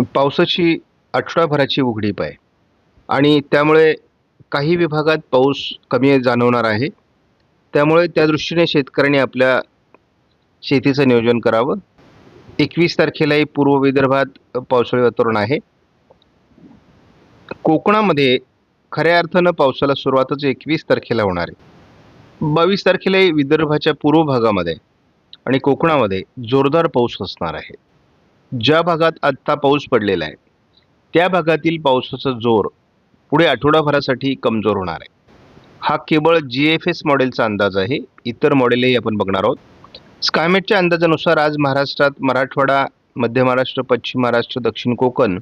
पावसाची आठवडाभराची उघडीप आहे. आणि त्यामुळे काही विभागात पाऊस कमी जाणवणार आहे. त्यामुळे त्या दृष्टीने शेतकऱ्यांनी आपल्या शेतीचं नियोजन करावं. एकवीस तारखेलाही पूर्व विदर्भात पावसाळी वातावरण आहे. कोकणामध्ये खऱ्या अर्थानं पावसाला सुरुवातच एकवीस तारखेला होणार आहे. बावीस तारखेलाही विदर्भाच्या पूर्व भागामध्ये आणि कोकणामध्ये जोरदार पाऊस असणार आहे. ज्या भागात आत्ता पाऊस पडलेला आहे त्या भागातील पावसाचा जोर पुढे आठवडाभरासाठी कमजोर होणार आहे. हा केवळ जी एफ एस मॉडेलचा अंदाज आहे इतर मॉडेलही आपण बघणार आहोत. स्कायमेटच्या अंदाजानुसार आज महाराष्ट्रात मराठवाडा मध्य महाराष्ट्र पश्चिम महाराष्ट्र दक्षिण कोकण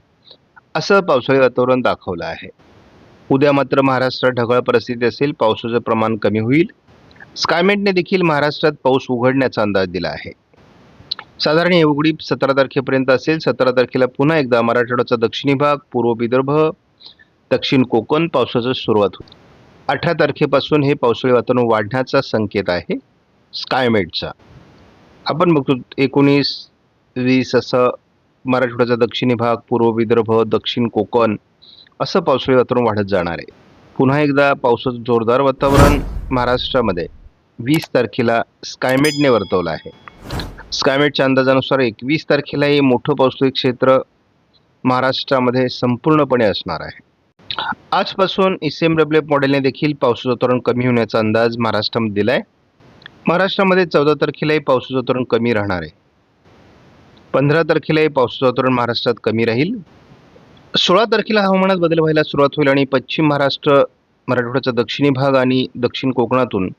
असं पावसाळी वातावरण दाखवलं आहे. उद्या मात्र महाराष्ट्रात ढगाळ परिस्थिती असेल पावसाचं प्रमाण कमी होईल. स्कायमेटने देखील महाराष्ट्रात पाऊस उघडण्याचा अंदाज दिला आहे. साधारण ही उघडीप सतरा तारखेपर्यंत असेल. सतरा तारखेला पुन्हा एकदा मराठवाड्याचा दक्षिणी भाग पूर्व विदर्भ दक्षिण कोकण पावसाचं सुरुवात होईल. अठरा तारखेपासून हे पावसाळी वातावरण वाढण्याचा संकेत आहे. स्कायमेटचा आपण बघतो एकोणीस वीस असं मराठवाड्याचा दक्षिणी भाग पूर्व विदर्भ दक्षिण कोकण असं पावसाळी वातावरण वाढत जाणार आहे. पुन्हा एकदा पावसाचं जोरदार वातावरण महाराष्ट्रामध्ये वीस तारखेला स्कायमेटने वर्तवलं आहे. स्कायमेटच्या अंदाजानुसार एकवीस तारखेला हे मोठं पावसाळी क्षेत्र महाराष्ट्रामध्ये संपूर्णपणे असणार आहे. आजपासून E एम डब्ल्यू एफ मॉडेलने देखील पावसाचं तोरण कमी होण्याचा अंदाज महाराष्ट्रामध्ये दिला आहे महाराष्ट्रामध्ये चौदा तारखेलाही पावसाचं तोरण कमी राहणार आहे. पंधरा तारखेलाही पावसाचं तोरण महाराष्ट्रात कमी राहील. सोळा तारखेला हवामानात बदल व्हायला सुरुवात होईल आणि पश्चिम महाराष्ट्र मराठवाड्याचा दक्षिणी भाग आणि दक्षिण कोकणातून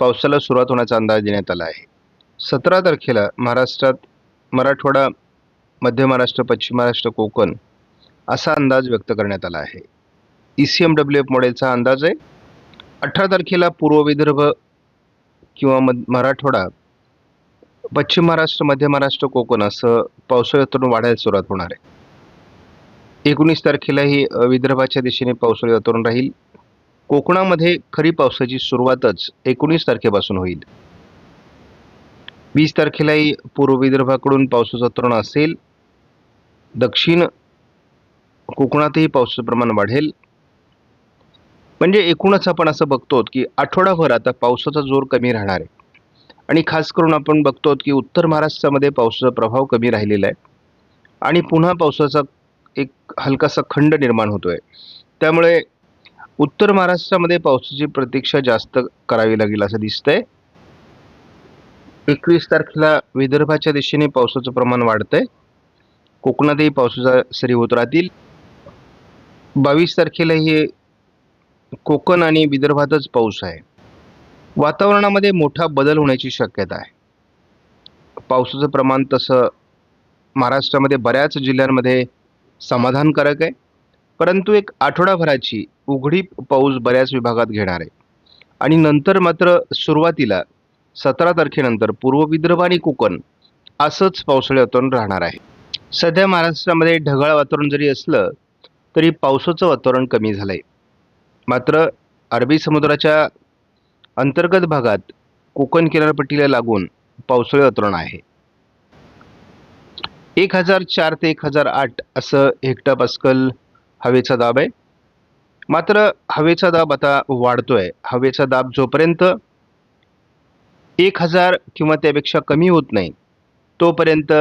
पावसाला सुरुवात होण्याचा अंदाज देण्यात आला आहे. सतरा तारखेला महाराष्ट्रात मराठवाडा मध्य महाराष्ट्र पश्चिम महाराष्ट्र कोकण असा अंदाज व्यक्त करण्यात आला आहे. E C M W F मॉडेलचा अंदाज आहे. अठरा तारखेला पूर्व विदर्भ किंवा मध मराठवाडा पश्चिम महाराष्ट्र मध्य महाराष्ट्र कोकण असं पावसाळ्यातून वाढायला सुरुवात होणार आहे. एकोणीस तारखेलाही विदर्भाच्या दिशेने पावसाळी वातावरण राहील. कोकणामध्ये खरी पावसाची सुरुवातच एकोणीस तारखेपासून होईल. वीस तारखेलाही पूर्व विदर्भाकडून पावसाचं तोरण असेल. दक्षिण कोकणातही पावसाचं प्रमाण वाढेल. म्हणजे एकूणच आपण असं बघतो की आठवडाभर आता पावसाचा जोर कमी राहणार आहे. आणि खास करून आपण बघतो की उत्तर महाराष्ट्रामध्ये पावसाचा प्रभाव कमी राहिलेला आहे. आणि पुन्हा पावसाचा एक हलकासा खंड निर्माण होतोय. त्यामुळे उत्तर महाराष्ट्रामध्ये पावसाची प्रतीक्षा जास्त करावी लागेल असं दिसतंय. एकवीस तारखेला विदर्भाच्या दिशेने पावसाचं प्रमाण वाढतंय. कोकणातही पावसाचा सरी होत राहतील. बावीस तारखेला हे कोकण आणि विदर्भातच पाऊस आहे. वातावरणामध्ये मोठा बदल होण्याची शक्यता आहे. पावसाचं प्रमाण तसं महाराष्ट्रामध्ये बऱ्याच जिल्ह्यांमध्ये समाधानकारक आहे. परंतु एक आठवडाभराची उघडी पाऊस बऱ्याच विभागात घेणार आहे. आणि नंतर मात्र सुरुवातीला सतरा तारखेनंतर पूर्व विदर्भ आणि कोकण असंच पावसाळी वातावरण राहणार आहे. सध्या महाराष्ट्रामध्ये ढगाळ वातावरण जरी असलं तरी पावसाचं वातावरण कमी झालं आहे मात्र अरबी समुद्राच्या अंतर्गत भागात कोकण किनारपट्टीला लागून पावसाळी वातावरण आहे. एक हजार चार ते एक हजार आठ असं हेक्टर पास्कल हवेचा दाब आहे. मात्र हवेचा दाब आता वाढतोय. हवेचा दाब जोपर्यंत एक हजार किंवा त्यापेक्षा कमी होत नाही. तोपर्यंत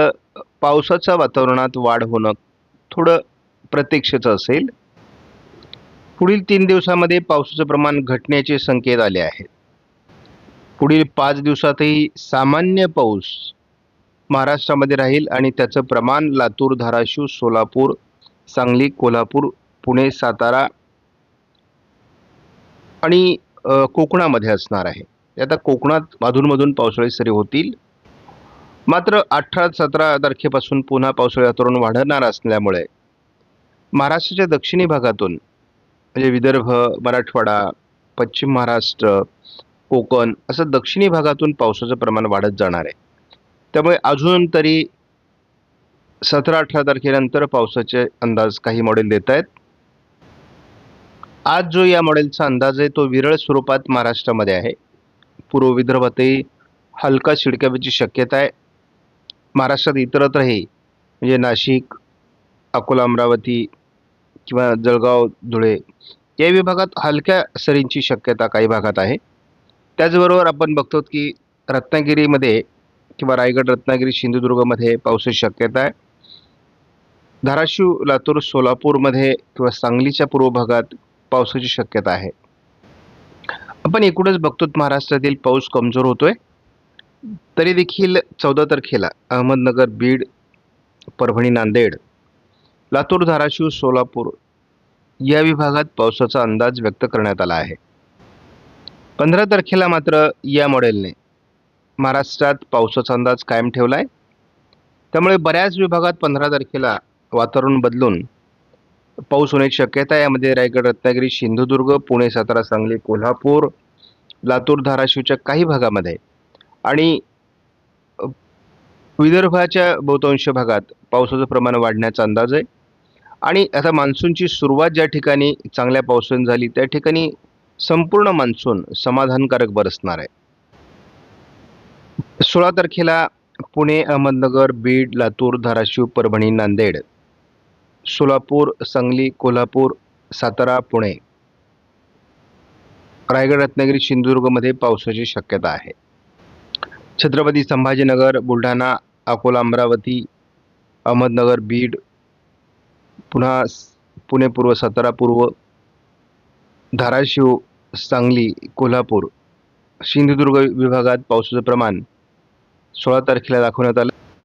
पावसाच्या वातावरणात वाढ होणं थोडं प्रत्यक्षचं असेल. पुढील तीन दिवसामध्ये पावसाचं प्रमाण घटण्याचे संकेत आले आहेत. पुढील पाच दिवसातही सामान्य पाऊस महाराष्ट्रामध्ये राहील आणि त्याचं प्रमाण लातूर धाराशिव सोलापूर सांगली कोल्हापूर पुणे सातारा आणि कोकणामध्ये असणार आहे. आता कोकणात अधूनमधून पावसाळी सरी होतील. मात्र अठरा सतरा तारखेपासून पुन्हा पावसाळी वातावरण वाढणार असल्यामुळे महाराष्ट्राच्या दक्षिणी भागातून म्हणजे विदर्भ मराठवाडा पश्चिम महाराष्ट्र कोकण असं दक्षिणी भागातून पावसाचं प्रमाण वाढत जाणार आहे. त्यामुळे अजून तरी सतरा अठरा तारखेनंतर पावसाचे अंदाज काही मॉडेल देत आहेत. आज जो या मॉडेलचा अंदाज आहे तो विरळ स्वरूपात महाराष्ट्रामध्ये आहे. पूर्व विदर्भातही हलका शिडकाव्याची शक्यता आहे. महाराष्ट्रात इतरत्रही म्हणजे नाशिक अकोला अमरावती किंवा जळगाव धुळे या विभागात हलक्या सरींची शक्यता काही भागात आहे. त्याचबरोबर आपण बघतो की रत्नागिरीमध्ये किंवा रायगड रत्नागिरी सिंधुदुर्गमध्ये पावसाची शक्यता आहे. धाराशिव लातूर सोलापूरमध्ये किंवा सांगलीच्या पूर्व भागात पावसाची शक्यता आहे. आपण एकूणच बघतो महाराष्ट्रातील पाऊस कमजोर होतोय. तरी देखील चौदा तारखेला अहमदनगर बीड परभणी नांदेड लातूर धाराशिव सोलापूर या विभागात पावसाचा अंदाज व्यक्त करण्यात आला आहे. पंधरा तारखेला मात्र या मॉडेलने महाराष्ट्रात पावसाचा अंदाज कायम ठेवला आहे त्यामुळे बऱ्याच विभागात पंधरा तारखेला वातावरण बदलून पाऊस होण्याची शक्यता आहे. यामध्ये रायगड रत्नागिरी सिंधुदुर्ग पुणे सातारा सांगली कोल्हापूर लातूर धाराशिवच्या काही भागामध्ये. आणि विदर्भाच्या बहुतांश भागात पावसाचं प्रमाण वाढण्याचा अंदाज आहे. आणि आता मान्सूनची सुरुवात ज्या ठिकाणी चांगल्या पावसाने झाली त्या ठिकाणी संपूर्ण मान्सून समाधानकारक बरसणार आहे. सोळा तारखेला पुणे अहमदनगर बीड लातूर धाराशिव परभणी नांदेड सोलापूर सांगली कोल्हापूर सातारा पुणे. रायगड रत्नागिरी सिंधुदुर्गमध्ये पावसाची शक्यता आहे. छत्रपती संभाजीनगर बुलढाणा अकोला अमरावती अहमदनगर बीड पुन्हा पुणे पूर्व सातारा पूर्व धाराशिव सांगली कोल्हापूर. सिंधुदुर्ग विभागात पावसाचं प्रमाण सोळा तारखेला दाखवण्यात आलं.